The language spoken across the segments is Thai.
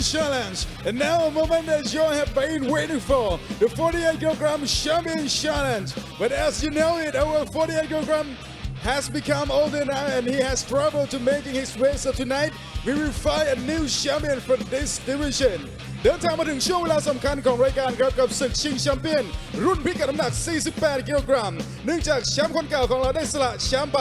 Champion Challenge. And now a moment that you all have been waiting for. The 48 kilogram Champion Challenge. But as you know it, our 48 kilogram has become older now and he has traveled to making his way. So tonight, we will fight a new champion for this division. เดินทางมาถึงช่วงเวลาสำคัญของรายการครับกับศึกชิงแชมเปี้ยน รุ่นพิกัดน้ำหนัก 48 กิโลกรัม เนื่องจากแชมป์คนเก่าของเราได้สละแชมป์ไป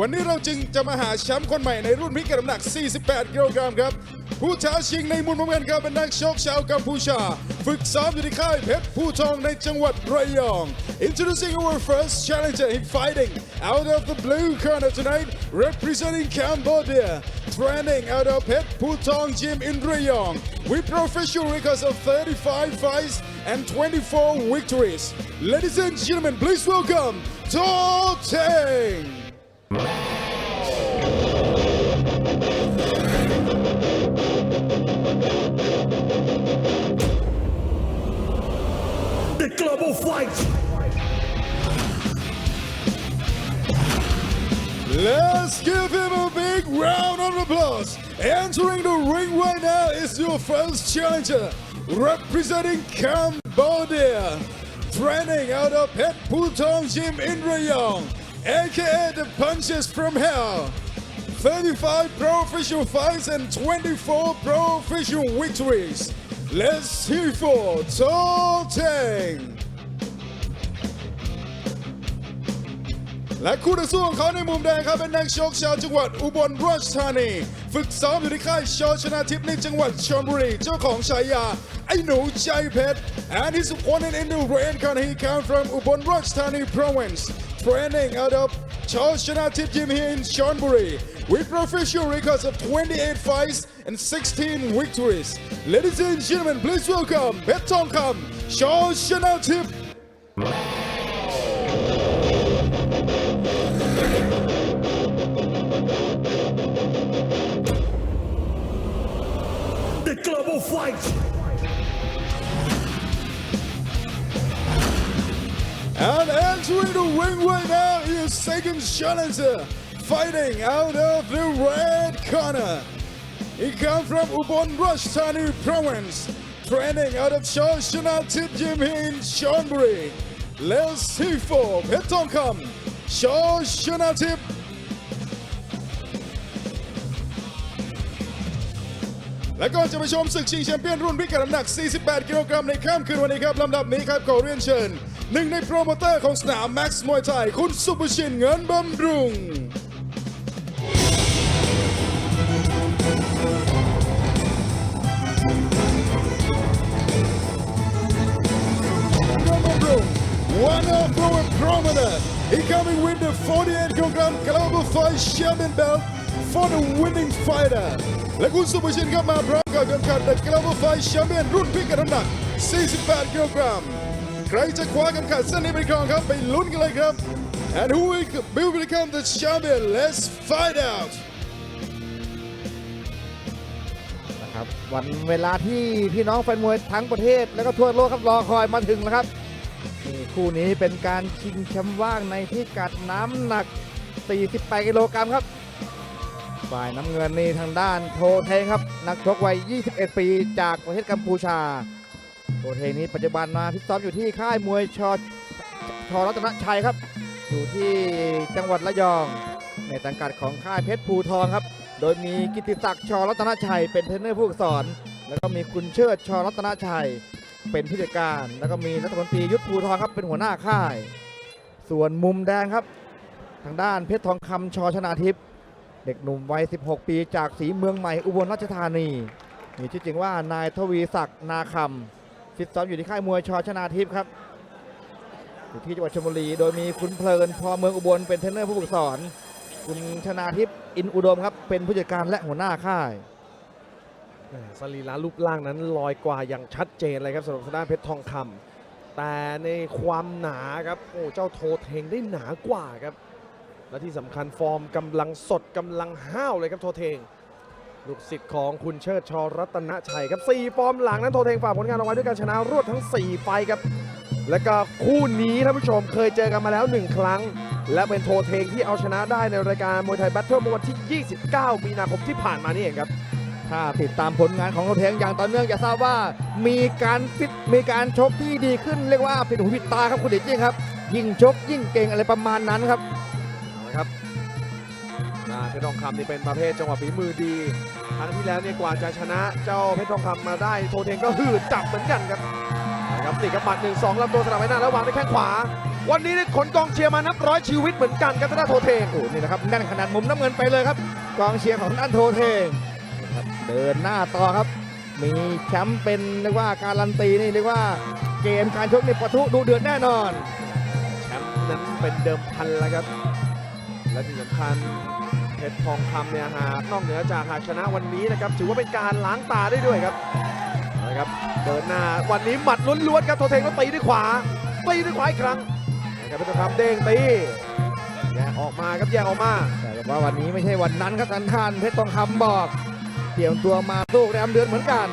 วันนี้เราจึงจะมาหาแชมป์คนใหม่ในรุ่นพิกัดน้ำหนัก 48 กิโลกรัมครับ ผู้ท้าชิงในมุมน้ำเงินครับเป็นนักชกชาวกัมพูชา ฝึกซ้อมอยู่ที่ค่ายเพชรผู้ทองในจังหวัดระยอง Introducing our first challenger in fighting out of the blue corner tonight representing Cambodia training out of Pet Putong Gym in Rayong with professional records of 35 fights and 24 victories. Ladies and gentlemen, please welcome To Teng. The Global Fight. Let's give him a big round of applause. Entering the ring right now is your first challenger, representing Cambodia, training out of Pet Putong Gym in Rayong, aka the Punches from Hell. 35 pro official fights and 24 pro official victories. Let's hear for Tol Teng. และคู่ต่อสู้ของเขาในมุมแดงครับเป็นนักชกชาวจังหวัดอุบลราชธานี ฝึกซ้อมอยู่ที่ค่ายชอชนะทิพย์ในจังหวัดชลบุรีเจ้าของฉายาไอ้หนูใจเพชร and his opponent in the red corner he come from อุบลราชธานี province training out of ชอชนะทิพย์ gym here in Chonburi with professional records of 28 fights and 16 victories ladies and gentlemen please welcome เพ Fight. And entering the ring right now is second challenger, fighting out of the red corner. He comes from Ubon Rashtani province, training out of Shoshana Tip Gym in Chonburi. Let's see for Petongkam, Shoshana และก่อนจะไปชมศึกชิงแชมเปี้ยนรุ่นพิกัดน้ำหนัก 48 กิโลกรัมในค่ำคืนวันนี้ครับลำดับนี้ครับขอเรียนเชิญหนึ่งในโปรโมเตอร์ของสนามแม็กซ์มวยไทยคุณสุภชินเงินบำรุง Bambroom, one of our promoter. He coming with the 48 kilogram global fight champion belt for the winning fighter. และคุณสุภชินครับมาพร้อมกับเข็มขัด The Global Fight Champion รุ่นพิกัดน้ำหนัก 48 กิโลกรัม ใครจะคว้าเข็มขัดเส้นนี้ไปครองครับ ไปลุ้นกันเลยครับ And who will become the champion? Let's find out. นะครับวันเวลาที่พี่น้องแฟนมวยทั้งประเทศ แล้วก็ทั่วโลกครับรอคอยมาถึงแล้วครับนี่คู่นี้เป็นการชิงแชมป์ว่างในพิกัดน้ำหนัก 48 กิโลกรัมครับ ฝ่ายน้ำเงินนี่ทางด้านโทเทงครับ นักชกวัย 21 ปีจากประเทศกัมพูชา โทเทงนี้ปัจจุบันมาพิซ้อมอยู่ที่ค่ายมวยชอชอรัตนชัยครับ อยู่ที่จังหวัดระยอง ในสังกัดของค่ายเพชรภูทองครับ โดยมีกิติศักดิ์ชอรัตนชัย เป็นเทรนเนอร์ผู้สอน แล้วก็มีคุณเชิดชอรัตนชัย เป็นผู้จัดการ แล้วก็มีรัฐมนตรียุทธภูทองครับเป็นหัวหน้าค่าย ส่วนมุมแดงครับ ทางด้านเพชรทองคำชอชนาทิพย์ เด็กหนุ่มวัย 16 ปีจากสีเมืองใหม่อุบลราชธานีมีชื่อจริงว่านายทวีศักดิ์นาคำฟิตซ้อมอยู่ที่ค่ายมวยชอชนาทิพย์ครับอยู่ที่จังหวัดชลบุรีโดยมีคุณเพลินพอเมืองอุบลเป็นเทรนเนอร์ผู้ฝึกสอน คุณชนาทิพย์อินอุดมครับเป็นผู้จัดการและหัวหน้าค่ายสรีระรูปร่างนั้นลอยกว่าอย่างชัดเจนเลยครับสำหรับทางด้านเพชรทองคำแต่ในความหนาครับโอ้เจ้าโทเทงได้หนากว่าครับ และที่สำคัญฟอร์มกำลังสดกำลังห้าวเลยครับโทเทง ลูกศิษย์ของคุณเชิดชอรัตนชัยครับ 4 ฟอร์มหลังนั้นโทเทงฝากผลงานเอาไว้ด้วยการชนะรวดทั้ง 4 ไฟครับ และก็คู่นี้ท่านผู้ชมเคยเจอกันมาแล้ว 1 ครั้ง และเป็นโทเทงที่เอาชนะได้ในรายการมวยไทยแบทเทิลเมื่อวันที่ 29 มีนาคมที่ผ่านมานี่เองครับถ้าติดตามผลงานของโทเทงอย่างต่อเนื่องจะทราบว่ามีการฟิตมีการชกที่ดีขึ้นเรียกว่าผิดหูผิดตาครับคุณเดชจริงครับยิ่งชกยิ่งเก่งอะไรประมาณนั้นครับ ครับอ่าเพชรทองคำนี่เป็นประเภทจังหวะฝีมือดี ครั้งที่แล้วเนี่ยกว่าจะชนะเจ้าเพชรทองคำมาได้โทเทงก็หืดจับเหมือนกันครับนะครับนี่ครับหมัดหนึ่งสองลำตัวสลับไปหน้าแล้ววางด้วยแข้งขวา วันนี้ได้ขนกองเชียร์มานับร้อยชีวิตเหมือนกันครับทางด้านโทเทงโอ้โหนี่นะครับแน่นขนาดมุมน้ำเงินไปเลยครับ กองเชียร์ของด้านโทเทงนะครับเดินหน้าต่อครับ มีแชมป์เป็นเรียกว่าการันตีนี่เรียกว่าเกมการชกนี่ปะทุดูเดือดแน่นอนแชมป์นั้นเป็นเดิมพันแล้วครับ และที่สำคัญเพชรทองคำเนี่ยหากนอกเหนือจากหากชนะวันนี้นะครับถือว่าเป็นการล้างตาได้ด้วยครับนะครับเดินหน้าวันนี้หมัดล้วนๆครับโทเทงก็ตีด้วยขวาตีด้วยขวาอีกครั้งนะครับเพชรทองคำเด้งตีแยกออกมาครับแยกออกมาแต่ว่าวันนี้ไม่ใช่วันนั้นครับท่านท่านเพชรทองคำบอกเตรียมตัวมาสู้แรมเดือนเหมือนกัน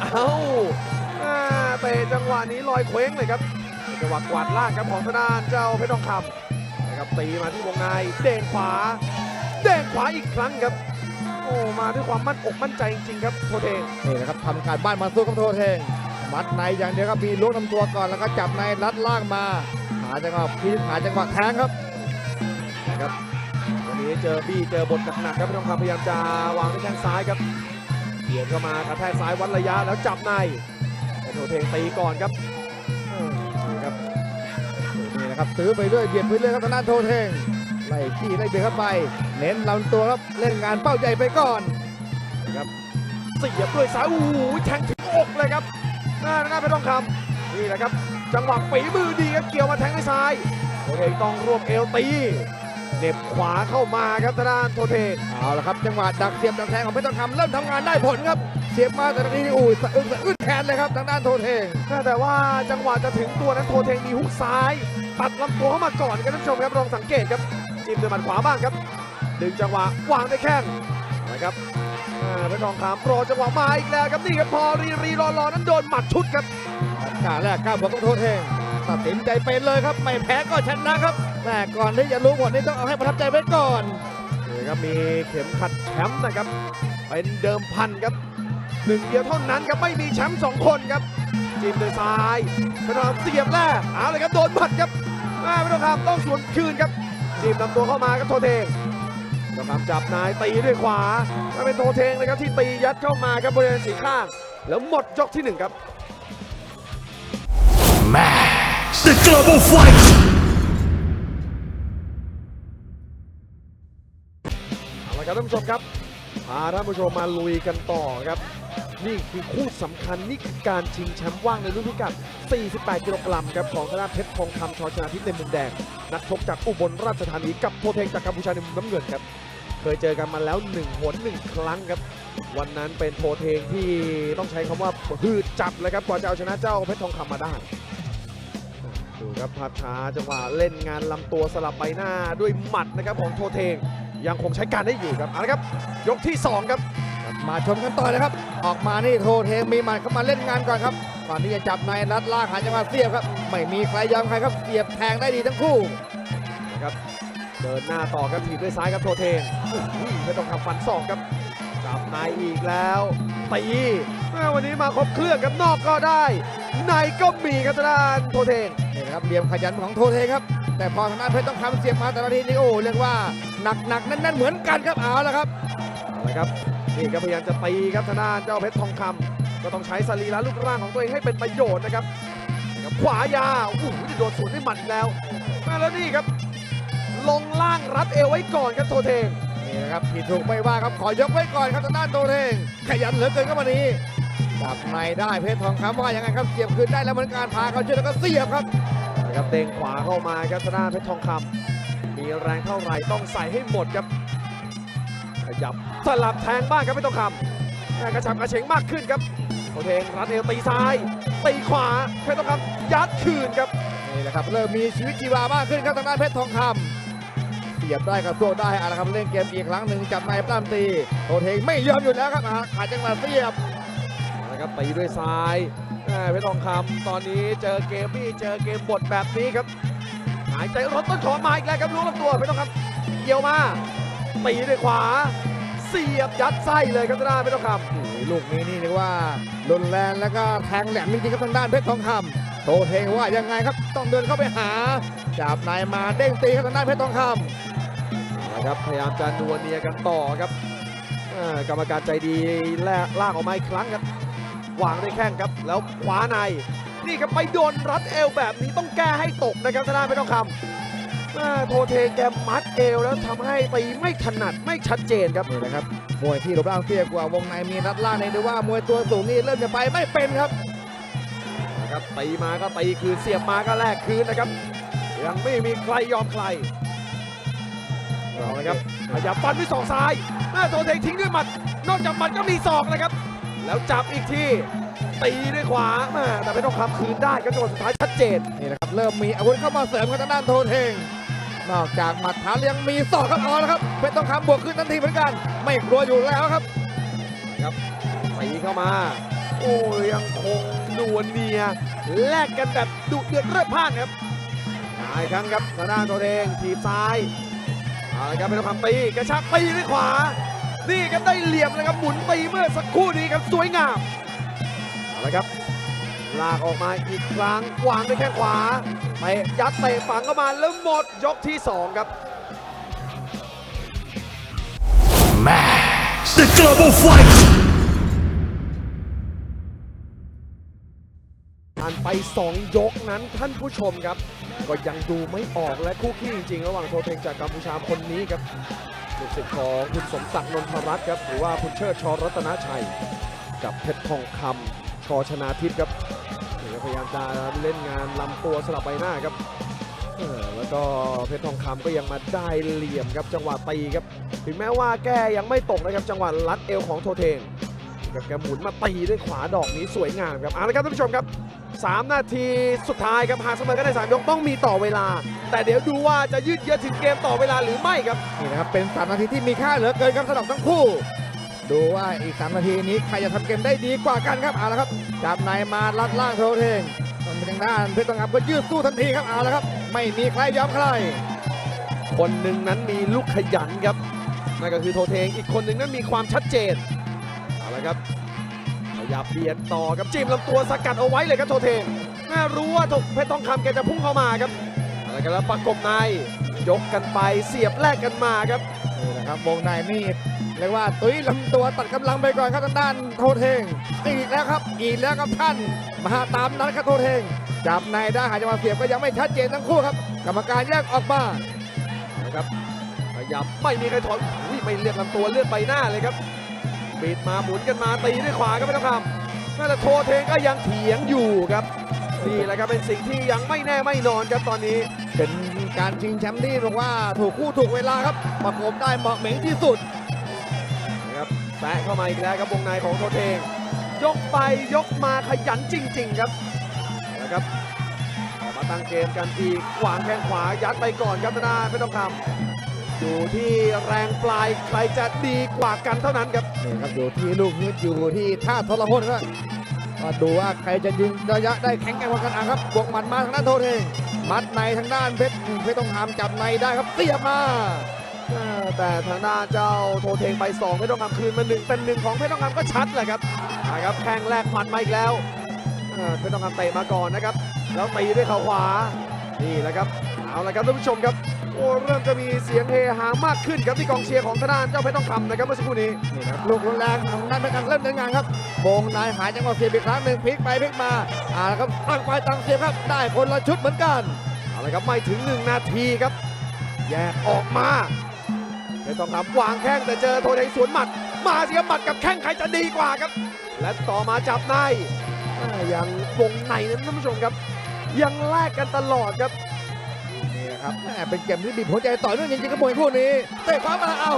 เอ้าอ่าเตะจังหวะนี้ลอยเคว้งเลยครับเป็นจังหวะกวาดล่างครับของทางด้านเจ้าเพชรทองคำนะ ครับตีมาที่วงในเด้งขวา เด้งขวาอีกครั้งครับ โอ้มาด้วยความมั่นอกมั่นใจจริงๆครับโทเทงนี่นะครับทำการบ้านมาสู้กับโทเทงมัดในอย่างเดียวครับมีล้วงลำตัวก่อนแล้วก็จับในรัดล่างมาหาจังหวะพีหาจังหวะแทงครับนะครับวันนี้เจอบี้เจอบทหนักๆครับเพชรทองคำพยายามจะวางด้วยแข้งซ้ายครับเบียดเข้ามากระแทกซ้ายวัดระยะแล้วจับในแต่โทเทงตีก่อนครับ ครับตื้อไปเรื่อยเบียดไปเรื่อยครับทางด้านโทเทงไล่ขี้ไล่เบียดเข้าไป เน้นลำตัวครับเล่นงานเป้าใหญ่ไปก่อนครับเสียบด้วยซ้ายโอ้โหแทงถึงอกเลยครับหน้าหน้าเพชรทองคำนี่แหละครับ จังหวะฝีมือดีครับเกี่ยวมาแทงด้วยซ้ายโทเทงต้องรวบเอวตีเหน็บขวาเข้ามาครับทางด้านโทเทงเอาละครับ จังหวะดักเสียบดักแทงของเพชรทองคำเริ่มทำงานได้ผลครับเสียบมาแต่ตอนนี้อู้ยสะอึกสะอื้นแขนเลยครับทางด้านโทเทงแต่ว่าจังหวะจะถึงตัวนั้นโทเทงมีฮุกซ้าย ตัดลำตัวเข้ามาก่อนครับท่านผู้ชมครับลองสังเกตครับจิ้มด้วยหมัดขวาบ้างครับ ดึงจังหวะวางด้วยแข้งนะครับอ่าเพชรทองคำรอจังหวะมาอีกแล้วครับนี่ครับพอรีรีรอรอนั้นโดนหมัดชุดครับกล้าแรกกล้าบวกกับโทเทงตัดสินใจเป็นเลยครับไม่แพ้ก็ชนะครับแต่ก่อนที่จะรู้ผลนี่ต้องเอาให้ประทับใจไว้ก่อนนี่ครับมีเข็มขัดแชมป์นะครับเป็นเดิมพันครับหนึ่งเดียวเท่านั้นครับไม่มีแชมป์สองคนครับจิ้มด้วยซ้ายเพชรทองคำเสียบแรกเอาเลยครับโดนหมัดครับแม่เพชรทองคำต้องสวนคืนครับจิ้มลำตัวเข้ามาครับโทเทงเพชรทองคำจับนายตีด้วยขวาแล้วเป็นโทเทงเลยครับที่ตียัดเข้ามาครับบริเวณสีข้างแล้วหมดยกที่หนึ่งครับ The Global Fight เอาละครับท่านผู้ชมครับพาท่านผู้ชมมาลุยกันต่อครับ นี่คือคู่สำคัญนี่คือการชิงแชมป์ว่างในรุ่นพิกัด 48 กิโลกรัมครับของธนาเพชรทองคำชอชนาทิพย์ในมุมแดง นักชกจากอุบลราชธานีกับโทเทงจากกัมพูชาในมุมน้ำเงินครับ เคยเจอกันมาแล้ว1หน1 ครั้งครับ วันนั้นเป็นโทเทงที่ต้องใช้คำว่าหืดจับเลยครับกว่าจะเอาชนะเจ้าเพชรทองคำมาได้ดูครับภาพช้าจังหวะเล่นงานลำตัวสลับใบหน้าด้วยหมัดนะครับของโทเทงยังคงใช้การได้อยู่ครับเอาละครับ ยกที่ 2 ครับ มาชมกันต่อเลยครับ ออกมานี่โทเทงมีหมัดเข้ามาเล่นงานก่อนครับก่อนที่จะจับในรัดลากหาจังหวะเสียบครับ ไม่มีใครยอมใครครับเสียบแทงได้ดีทั้งคู่นะครับเดินหน้าต่อครับถีบด้วยซ้ายครับโทเทงอุ้ยไม่ต้องทำฟันศอกครับจับในอีกแล้วตีแม่วันนี้มาครบเครื่องครับนอกก็ได้ ในก็มีครับทางด้านโทเทงนี่นะครับเหลี่ยมขยันของโทเทครับ แต่พอทางด้านเพชรต้องคำเสียบมาแต่ละทีนี่โอ้เรียกว่าหนักหนักๆแน่นๆเหมือนกันครับเอาละครับเอาละครับ นี่ก็พยายามจะตีครับทางด้านเจ้าเพชรทองคำก็ต้องใช้สรีระรูปร่างของตัวเองให้เป็นประโยชน์นะครับขวายาโอ้โหจะโดนสวนด้วยหมัดแล้วมาแล้วนี่ครับ ลงล่างรัดเอวไว้ก่อนครับโทเทงนี่นะครับผิดถูกไม่ว่าครับขอยกไว้ก่อนครับทางด้านโตเทงขยันเหลือเกินครับวันนี้จับในได้เพชรทองคำว่าอยังไงครับเสียบคืนได้แล้วเหมือนการพาเขาเชื่อแล้วก็เสียบครับนะครับเด้งขวาเข้ามาครับทางด้านเพชรทองคำมีแรงเท่าไหร่ต้องใส่ให้หมดครับ ยับสลับแทงบ้างครับเพชรทองคำแม่กระฉับกระเฉงมากขึ้นครับโทเทงรัดเอวตีซ้ายตีขวาเพชรทองคำยัดคืนครับนี่แหละครับเริ่มมีชีวิตชีวามากขึ้นครับทางด้านเพชรทองคำเสียบได้กับโซ่ได้เอาละครับเล่นเกมอีกครั้งหนึ่งจับในปล้ามตีโตเทงไม่ยอมอยู่แล้วครับอ่าขาดจังหวะเสียบนะครับตีด้วยซ้ายแม่เพชรทองคำตอนนี้เจอเกมนี่เจอเกมบทแบบนี้ครับหายใจรถต้นขอมาอีกแล้วครับล้วงลำตัวเพชรทองคำเกี่ยวมาตีด้วยขวา เสียบยัดไส้เลยครับทางด้านเพชรทองคโอ้โหลูกนี้นี่เรียกว่ารุนแรงแล้วก็แทงแหลมจริงๆครับทางด้านเพชรทองคำโตเทงว่ายังไงครับต้องเดินเข้าไปหาจับนายมาเด้งตีครับทางด้านเพชรทองคำำนะครับพยายามจะนัวเนียกันต่อครับอ่ากรรมการใจดีแลลากออกมาอีกครั้งครับวางด้วยแข้งครับแล้วขวาในนี่ครับไปโดนรัดเอวแบบนี้ต้องแก้ให้ตกนะครับทางด้านเพชรทองคำอ่า โทเทแกมัดเอวแล้วทำให้ตีไม่ถนัดไม่ชัดเจนครับนี่นะครับมวยที่รูปร่างเตี้ยกว่าวงในมีรัดล่างเนี่ยดูว่ามวยตัวสูงนี่เริ่มจะไปไม่เป็นครับนะครับตีมาก็ตีคืนเสียบมาก็แลกคืนนะครับ ยังไม่มีใครยอมใครเอาละครับขยับฟันด้วยศอกซ้ายหน้าโทเททิ้งด้วยหมัด นอกจากหมัดก็มีศอกนะครับ แล้วจับอีกทีตีด้วยขวาแม่แต่ไม่ต้องคำคืนได้ครับจังหวะสุดท้ายชัดเจนนี่นะครับเริ่มมีอาวุธเข้ามาเสริมครับทางด้านโทเทง นอกจากหมัดเท้ายังมีศอกครับเอาละครับเพชรทองคำบวกขึ้นทันทีเหมือนกัน ไม่กลัวอยู่แล้วครับตีเข้ามา โอ้ยยังคงนวลเนียแลกกันแบบดุเดือดเลือดพล่านครับหายครั้งครับทางด้านตัวเองถีบซ้ายเอาละครับเป็นคำตีกระชากตีด้วยขวานี่ครับได้เหลี่ยมเลยครับหมุนตีเมื่อสักครู่นี้ครับสวยงามเอาละครับลากออกมาอีกครั้งวางด้วยแข้งขวา ไปยัดเตะฝังเข้ามาแล้วหมดยกที่สองครับ Max. The Global Fight. ผ่านไป 2 ยกนั้นท่านผู้ชมครับ ก็ยังดูไม่ออกและคู่ขี้จริง ๆ ระหว่างโทเทงจากกัมพูชาคนนี้ครับลูกศิษย์ของคุณสมศักดิ์นนทรัตน์ครับ หรือว่าคุณเชิดชอรัตนชัย กับเพชรทองคำชอชนาทิพย์ครับนี่ก็ พยายามจะเล่นงานลำตัวสลับใบหน้าครับแล้วก็เพชรทองคำก็ยังมาได้เหลี่ยมครับจังหวะตีครับ ถึงแม้ว่าแกยังไม่ตกนะครับ จังหวะลัดเอวของโทเทงกับแกหมุนมาตีด้วยขวาดอกนี้สวยงามครับเอาละครับท่านผู้ชมครับ 3 นาทีสุดท้ายครับหากเสมอกันในสามยกต้องมีต่อเวลา แต่เดี๋ยวดูว่าจะยืดเยื้อถึงเกมต่อเวลาหรือไม่ครับนี่นะครับเป็น3นาทีที่มีค่าเหลือเกินครับสำหรับทั้งคู่ ดูว่าอีก 3 นาทีนี้ใครจะทำเกมได้ดีกว่ากันครับเอาละครับ จับในมาลัดล่างโทเทงตรงทางด้านเพชรทองคำก็ยืดสู้ทันทีครับเอาละครับ ไม่มีใครยอมใคร คนหนึ่งนั้นมีลูกขยันครับนั่นก็คือโทเทงอีกคนหนึ่งนั้นมีความชัดเจนเอาละครับขยับเบียดต่อครับจิ้มลำตัวสกัดเอาไว้เลยครับโทเทงแม่รู้ว่าเพชรทองคำแกจะพุ่งเข้ามาครับเอาละครับแล้วประกบในยกกันไปเสียบแลกกันมาครับนี่แหละครับวงในนี่ เรียกว่าตุ้ยลำตัวตัดกำลังไปก่อนครับทางด้านโทเทงอีกแล้วครับอีกแล้วครับท่านมาตามนั้นครับโทเทงจับในได้หาจังหวะเสียบก็ยังไม่ชัดเจนทั้งคู่ครับ กรรมการแยกออกมานะครับขยับไม่มีใครถอนอุ้ยไม่เลือกลำตัวเลือกใบหน้าเลยครับบีดมาหมุนกันมาตีด้วยขวาก็ไม่ต้องคำน่าจะโทเทงก็ยังเถียงอยู่ครับนี่แหละครับเป็นสิ่งที่ยังไม่แน่ไม่นอนครับตอนนี้เป็นการชิงแชมป์ที่บอกว่าถูกคู่ถูกเวลาครับประกบได้เหมาะเหม็งที่สุดนะครับ แตะเข้ามาอีกแล้วครับวงในของโทเทงยกไปยกมาขยันจริง ๆ ครับนะครับออกมาตั้งเกมกันอีกขวางแข้งขวายัดไปก่อนครับธนาไม่ต้องคำอยู่ที่แรงปลายใครจะดีกว่ากันเท่านั้นครับนี่ครับอยู่ที่ลูกฮึดอยู่ที่ท่าทรหดครับก็ดูว่าใครจะยิงระยะได้แข็งแกร่งกว่ากันอะครับบวกหมัดมาทางด้านโทเทงมัดในทางด้านเพชรเพชรต้องหามจับในได้ครับเสียบมา แต่ทางด้านเจ้าโทเทงไป2เพชรทองคำคืนมาหนึ่งเป็นหนึ่งของเพชรทองคำก็ชัดแหละครับนะครับแข้งแรกหมัดมาอีกแล้วเออเพชรทองคำเตะมาก่อนนะครับ แล้วตีด้วยเข่าขวานี่แหละครับเอาละครับท่านผู้ชมครับโอ้เริ่มจะมีเสียงเฮฮามากขึ้นครับที่กองเชียร์ของทางด้านเจ้าเพชรทองคำนะครับเมื่อสักครู่นี้นี่ครับลูกรุนแรงทางด้านเพชรทองคำเริ่มเดินงานครับโบงนายหายจังหวะเสียบอีกครั้งหนึ่งพลิกไปพลิกมาอ่าแล้วครับตั้งไฟตั้งเสียบครับได้คนละชุดเหมือนกันเอาละครับไม่ถึง 1 นาทีครับ แยกออกมาเพชร ทองคำวางแข้งแต่เจอโทเทงสวนหมัด มาเสียหมัดกับแข้งใครจะดีกว่าครับ และต่อมาจับในอ่ายังวงในนั้นท่านผู้ชมครับ ยังแลกกันตลอดครับนี่นะครับแม่เป็นเกมที่บีบหัวใจต่อเนื่องจริงๆครับมวยคู่นี้เตะขวามาเอา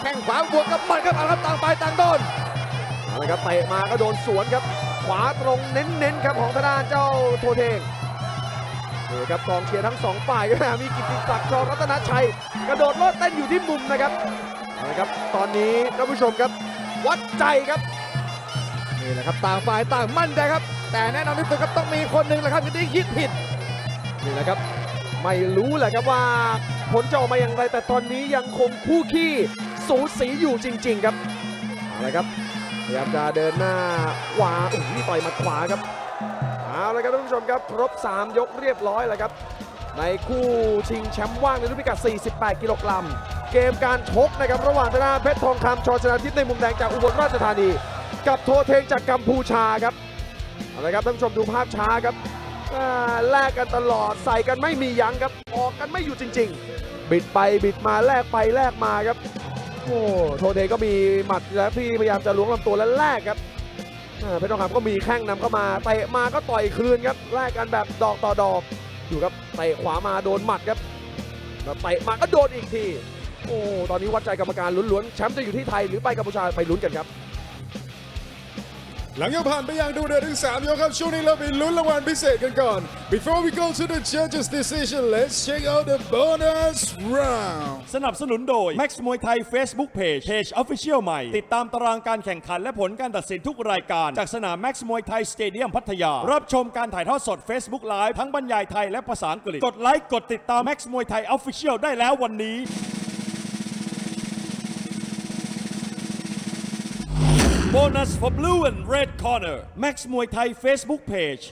แข้งขวาบวกกับหมัดครับเอาครับต่างฝ่ายต่างโดนเอาละครับเตะมาก็โดนสวนครับ ขวาตรงเน้นๆครับของทางด้านเจ้าโทเทง นี่ครับกองเชียร์ทั้งสองฝ่ายก็มีกิติศักดิ์ชอรัตนชัย กระโดดโลดเต้นอยู่ที่มุมนะครับเอาละครับ ตอนนี้ท่านผู้ชมครับ วัดใจครับนี่แหละครับต่างฝ่ายต่างมั่นใจครับ แต่แน่นอนที่สุดครับต้องมีคนหนึ่งแหละครับที่คิดผิดนี่แหละครับไม่รู้แหละครับว่าผลจะออกมาอย่างไร แต่ตอนนี้ยังคงคู่ขี้สูสีอยู่จริง ๆ ครับเอาละครับพยายามจะเดินหน้าขวาโอ้โหต่อยมัดขวาครับ เอาละครับท่านผู้ชมครับ ครบ 3 ยกเรียบร้อยแล้วครับ ในคู่ชิงแชมป์ว่างในรุ่นพิกัด 48 กิโลกรัม เกมการชกนะครับ ระหว่างธนาเพชรทองคำชอชนาทิพย์ในมุมแดงจากอุบลราชธานี กับโทเทงจากกัมพูชาครับเอาละครับท่านผู้ชมดูภาพช้าครับแลกกันตลอดใส่กันไม่มียั้งครับ ออกกันไม่อยู่จริง ๆ บิดไปบิดมาแลกไปแลกมาครับโอ้โทเทงก็มีหมัดแล้วที่พยายามจะล้วงลำตัวและแลกครับ เพชรทองคำก็มีแข้งนำเข้ามาเตะมาก็ต่อยคืนครับแลกกันแบบดอกต่อดอกอยู่ครับเตะขวามาโดนหมัดครับแล้วเตะมาก็โดนอีกทีโอ้ตอนนี้วัดใจกรรมการลุ้นๆแชมป์จะอยู่ที่ไทยหรือไปกัมพูชาไปลุ้นกันครับ หลังจากผ่านไปอย่างดูเดือดถึง3ยกครับ ช่วงนี้เราไปลุ้นรางวัลพิเศษกันก่อน Before we go to the judges decision let's check out the bonus round สนับสนุนโดย Max มวยไทย Facebook Page Page Official ใหม่ ติดตามตารางการแข่งขันและผลการตัดสินทุกรายการ จากสนาม Max มวยไทยสเตเดียมพัทยา รับชมการถ่ายทอดสด Facebook Live ทั้งบรรยายไทยและภาษาอังกฤษ กดไลค์ กดติดตาม Max มวยไทย Official ได้แล้ววันนี้ โบนัส for blue and red corner Max มวยไทย Facebook Page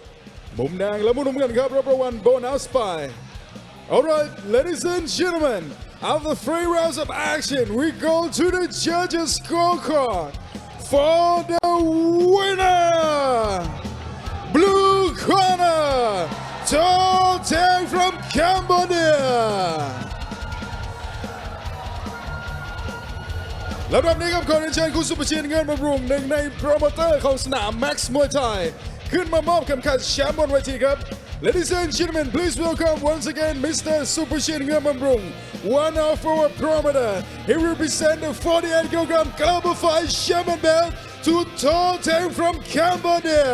มุมแดงและมุมน้ำเงินครับรับรางวัลโบนัสไป Alright ladies and gentlemen after three rounds of action we go to the judges scorecard for the winner blue corner Tall Tang from Cambodia แลำดับนี้ครับขอเรียนเชิญคุณสุภเชียนเงินบำรุงหนึ่งในโปรโมเตอร์ของสนาม Max มวยไทยขึ้นมามอบเข็มขัดแชมป์บนเวทีครับ Ladies and gentlemen please welcome once again Mr. สุภเชียนเงินบำรุง one of our promoter he represent the 48 kilogram global fight champion belt to Tall Tang from Cambodia